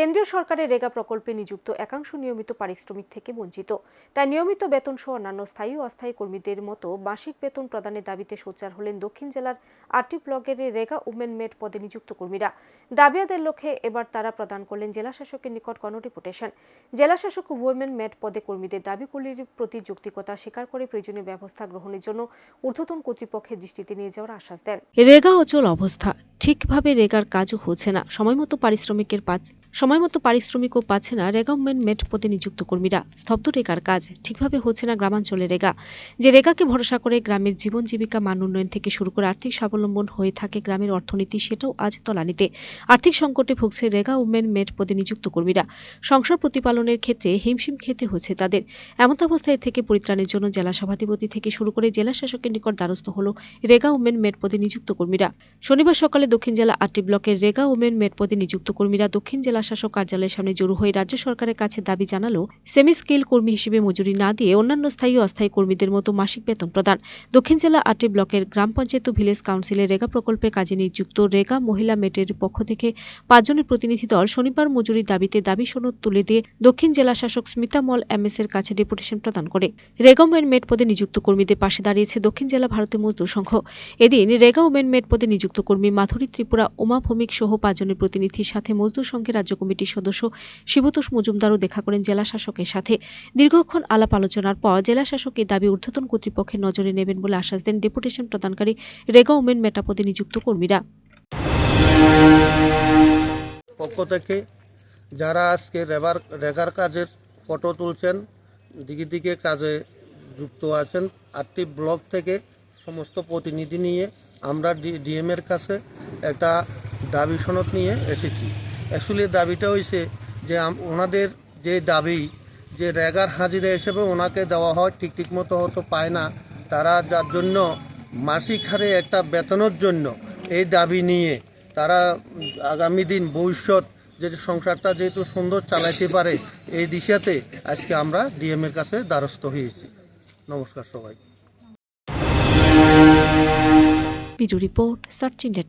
কেন্দ্রীয় সরকারের রেগা প্রকল্পে নিযুক্ত একাংশ নিয়মিত পারিশ্রমিক থেকে বঞ্চিত। তাই নিয়মিত বেতন সহ অন্যান্য স্থায়ী ও অস্থায়ী কর্মীদের মতো মাসিক বেতন প্রদানের দাবিতে সোচ্চার হলেন দক্ষিণ জেলার আরটি ব্লকের রেগা উমেন মেট পদে নিযুক্ত কর্মীরা। দাবি আদায়ের লক্ষ্যে এবার তারা প্রদান করলেন জেলা শাসকের নিকট গণডেপুটেশন জেলা শাসক উমেন মেট পদে কর্মীদের দাবিগুলির প্রতি যৌক্তিকতা স্বীকার করে প্রয়োজনীয় ব্যবস্থা গ্রহণের জন্য ঊর্ধ্বতন কর্তৃপক্ষের দৃষ্টিতে নিয়ে যাওয়ার আশ্বাস দেন। রেগা অচল অবস্থা। ঠিকভাবে রেগার কাজও হচ্ছে না। সময়মতো পারিশ্রমিকের পাচ সময়মতো পারিশ্রমিকও পাচ্ছে না রেগা উমেন মেট পদে নিযুক্ত কর্মীরা। স্তব্ধ রেগার কাজ, ঠিকভাবে হচ্ছে না গ্রামাঞ্চলে রেগা। যে রেগাকে ভরসা করে গ্রামের জীবন জীবিকা মান উন্নয়ন থেকে শুরু করে আর্থিক স্বাবলম্বন হয়ে থাকে গ্রামের অর্থনীতি, সেটাও আজ তলানিতে। আর্থিক সংকটে ভুগছে রেগা উমেন মেট পদে নিযুক্ত কর্মীরা। সংসার প্রতিপালনের ক্ষেত্রে হিমশিম খেতে হচ্ছে তাদের। এমন অবস্থায় থেকে পরিত্রাণের জন্য জেলা সভাধিপতি থেকে শুরু করে জেলা শাসকের নিকট দ্বারস্থ হল রেগা উমেন মেট পদে নিযুক্ত কর্মীরা। শনিবার সকালে দক্ষিণ জেলা আটটি ব্লকের রেগা ওমেন মেট পদে নিযুক্ত কর্মীরা দক্ষিণ জেলা শাসক কার্যালয়ের সামনে জড়ো হয়ে রাজ্য সরকারের কাছে দাবি জানালো সেমি স্কিল কর্মী হিসেবে মজুরি না দিয়ে অন্যান্য স্থায়ী অস্থায়ী কর্মীদের মতো মাসিক বেতন প্রদান। দক্ষিণ জেলা আটটি ব্লকের গ্রাম পঞ্চায়েত ও ভিলেজ কাউন্সিলের রেগা প্রকল্পের কাজে নিযুক্ত রেগা মহিলা মেটের পক্ষ থেকে পাঁচজনের প্রতিনিধি দল শনিবার মজুরির দাবিতে দাবি সনদ তুলে দিয়ে দক্ষিণ জেলা শাসক স্মিতা মল এমএস এর কাছে ডেপুটেশন প্রদান করে। রেগা ওমেন মেট পদে নিযুক্ত কর্মীদের পাশে দাঁড়িয়েছে দক্ষিণ জেলা ভারতীয় মজদুর সংঘ। এদিন রেগা ওমেন মেট পদে নিযুক্ত কর্মী মাধুরী ত্রিপুরা উমা ভৌমিক সহ পাঁচজনের প্রতিনিধির সাথে মজদুর সংঘের রাজ্য কমিটির সদস্য শিবতোষ মজুমদারও দেখা করেন জেলা শাসকের সাথে। দীর্ঘক্ষণ আলাপ আলোচনার পর জেলা শাসক এই দাবি ঊর্ধ্বতন কর্তৃপক্ষের নজরে নেবেন বলে আশ্বাস দেন ডেপুটেশন প্রদানকারী রেগা ওমেন মেটা পদে নিযুক্ত কর্মীরা। পক্ষ থেকে যারা আজকে রেবার রেগার কাজের ফটো তুলছেন দিকে দিকে কাজে যুক্ত আছেন, আটটি ব্লক থেকে সমস্ত প্রতিনিধি নিয়ে আমরা ডিএম এর কাছে একটা দাবি সনদ নিয়ে এসেছি। অ্যাকচুয়ালি দাবিটা হয়েছে যে ওনাদের যে দাবি যে রেগার হাজিরা হিসেবে ওনাকে দেওয়া হয় ঠিক ঠিক মতো হয়তো পায় না, তারা যার জন্য মাসিক হারে একটা বেতনের জন্য এই দাবি নিয়ে তারা আগামী দিন ভবিষ্যৎ যে সংসারটা যেহেতু সুন্দর চালাইতে পারে এই দিশাতে আজকে আমরা ডিএম এর কাছে দ্বারস্থ হয়েছি। নমস্কার সবাই। Video report search India